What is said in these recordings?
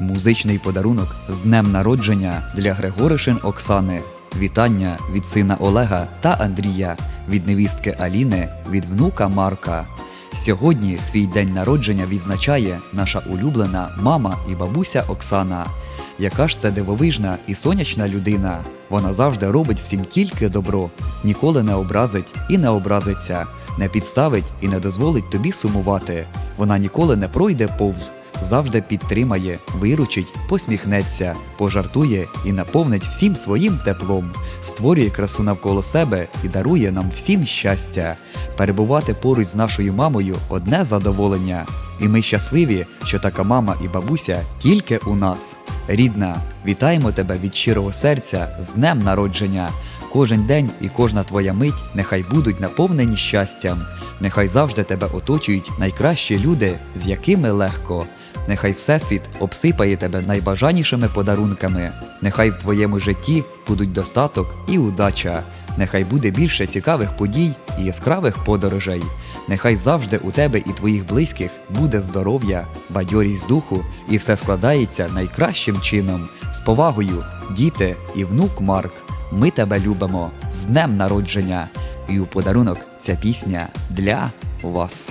Музичний подарунок з днем народження для Григоришин Оксани. Вітання від сина Олега та Андрія, від невістки Аліни, від внука Марка. Сьогодні свій день народження відзначає наша улюблена мама і бабуся Оксана. Яка ж це дивовижна і сонячна людина. Вона завжди робить всім тільки добро, ніколи не образить і не образиться, не підставить і не дозволить тобі сумувати. Вона ніколи не пройде повз, завжди підтримає, виручить, посміхнеться, пожартує і наповнить всім своїм теплом, створює красу навколо себе і дарує нам всім щастя. Перебувати поруч з нашою мамою одне задоволення. І ми щасливі, що така мама і бабуся тільки у нас. Рідна, вітаємо тебе від щирого серця з днем народження. Кожен день і кожна твоя мить нехай будуть наповнені щастям. Нехай завжди тебе оточують найкращі люди, з якими легко. Нехай Всесвіт обсипає тебе найбажанішими подарунками. Нехай в твоєму житті будуть достаток і удача. Нехай буде більше цікавих подій і яскравих подорожей. Нехай завжди у тебе і твоїх близьких буде здоров'я, бадьорість духу, і все складається найкращим чином. З повагою, діти і внук Марк. Ми тебе любимо з днем народження. І у подарунок ця пісня для вас.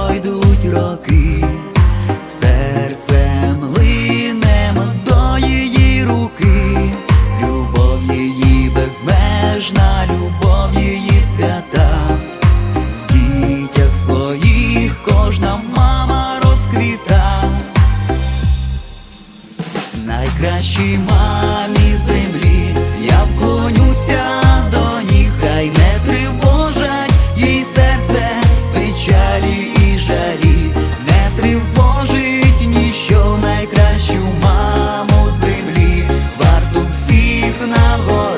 пройдуть роки, серцем линем до її руки, любов її безмежна, любов її свята, в дітях своїх кожна мама розквіта. Найкращій мамі землі всіх